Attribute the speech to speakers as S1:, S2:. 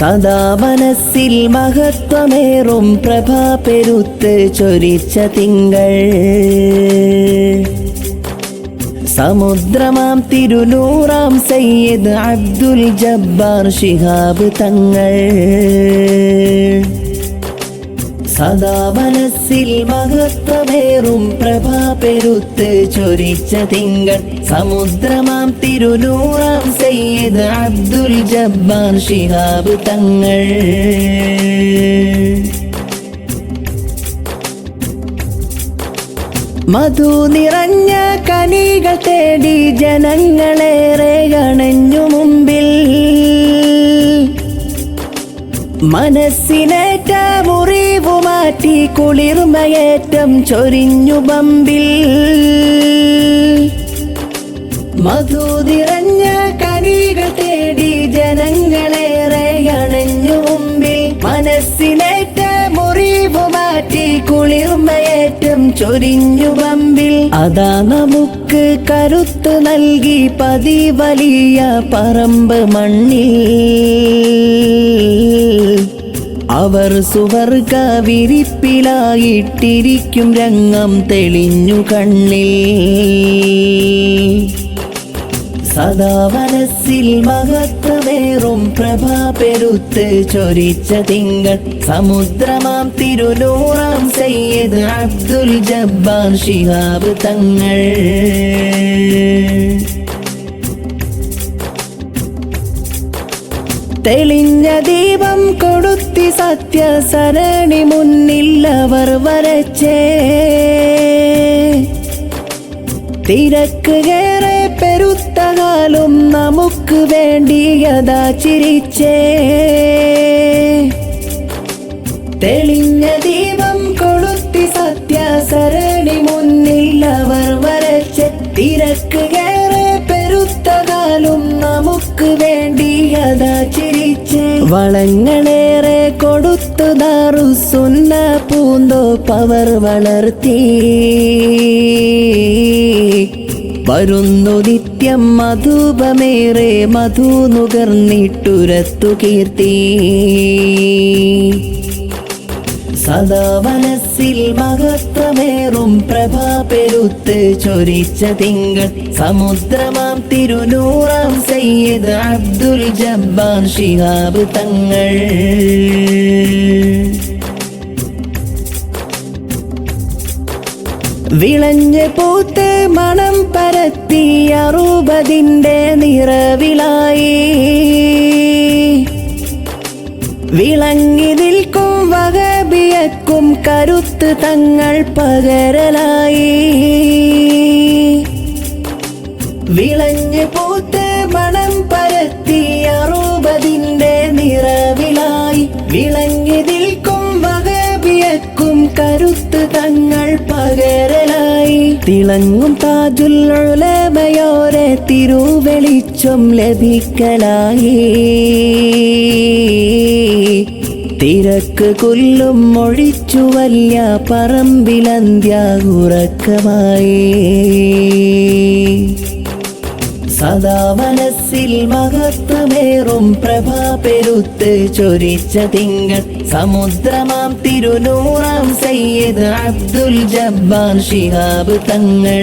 S1: സദാ മനസ്സിൽ മഹത്വമേറും പ്രഭാ പെരുത്ത് ചൊരിച്ച തിങ്കൾ. സമുദ്രമാം തിരുനൂറാം സയ്യിദ് അബ്ദുൽ ജബ്ബാർ ഷിഹാബ് തങ്ങൾ. സദാ പെരുത്ത് ചൊരിച്ച തിങ്കൾ സമുദ്രമാം തിരുനൂറാം സയ്യിദ് അബ്ദുൽ ജബ്ബാർ ഷിഹാബ് തങ്ങൾ. മധു നിറഞ്ഞ കനികൾ തേടി ജനങ്ങളേറെ ഗണഞ്ഞു മനസ്സിനേറ്റ മുറിവു മാറ്റി കുളിർമയേറ്റം ചൊരിഞ്ഞു ബമ്പിൽ. മധു നിറഞ്ഞ കനികൾ തേടി ജനങ്ങളേറെ അണഞ്ഞു മുമ്പിൽ. മനസ്സിനേറ്റ മുറിവു മാറ്റി കുളിർമയേറ്റം ചൊരിഞ്ഞു ബമ്പിൽ. അതാ നമുക്ക് കരുത്ത് നൽകി പതി വലിയ പറമ്പ് മണ്ണിൽ. അവർ സുവർഗ വിരിപ്പിലായിട്ടിരിക്കും രംഗം തെളിഞ്ഞു കണ്ണിൽ. സദാ മനസ്സിൽ മഹത്വമേറും പ്രഭാ പെരുത്ത് ചൊരിച്ച തിങ്കൾ. സമുദ്രമാം തിരുനൂറാം സയ്യദ് അബ്ദുൽ ജബ്ബാർ ശിഹാബ് തങ്ങൾ. തെളിഞ്ഞ ദീപം കൊടുത്തി സത്യസരണി മുന്നില്ലവർ വരച്ചേ. തിരക്കുകേറെ പെരുത്തകാലും നമുക്ക് വേണ്ടി യഥാ ചിരിച്ചേ. തെളിഞ്ഞ ദീപം കൊളുത്തി സത്യാസരണി മുന്നിൽ അവർ വരച്ച തിരക്കുകേറെ പെരുത്തകാലും നമുക്ക് വേണ്ടി യഥാ ചിരിച്ച്. വളങ്ങളേറെ കൊടുത്തു ദാറു സുന്ന പൂന്തോ പവർ വളർത്തി. വരുന്നു നിത്യം മധുപമേറെ മധു നുകർന്നിട്ടുരത്തു കീർത്തി. സദാ മനസ്സിൽ മഹത്വമേറും പ്രഭാ പെരുത്ത് ചൊരിച്ച തിങ്കൾ. സമുദ്രമാം തിരുനൂറാം സയ്യിദ് അബ്ദുൽ ജബ്ബാർ ഷിഹാബ് തങ്ങൾ. വിളഞ്ഞ് പൂത്ത് മണം പരത്തി അറുപതിന്റെ നിറവിലായി. വിളങ്ങി കരുത്ത് തങ്ങൾ പകരലായി. വിളഞ്ഞ് പൂത്ത് മണം പരത്തി അറുപതിന്റെ നിറവിലായി. വിളങ്ങി നിൽക്കും വകബിയക്കും കരുത്ത് തങ്ങൾ പകരലായി. തിളങ്ങും താജുല്ലുലമയോരെ തിരുവെളിച്ചം ലഭിക്കലായി. തിരക്ക് കൊല്ലും മൊഴിച്ചു വല്യ പറമ്പിലന്ത്യ സദാ മനസ്സിൽ മഹത്വമേറും പ്രഭാ പെരുത്ത് ചൊരിച്ച തിങ്കൾ. സമുദ്രമാം തിരുനൂറാം സയ്യദ് അബ്ദുൽ ജബ്ബാർ ഷിഹാബ് തങ്ങൾ.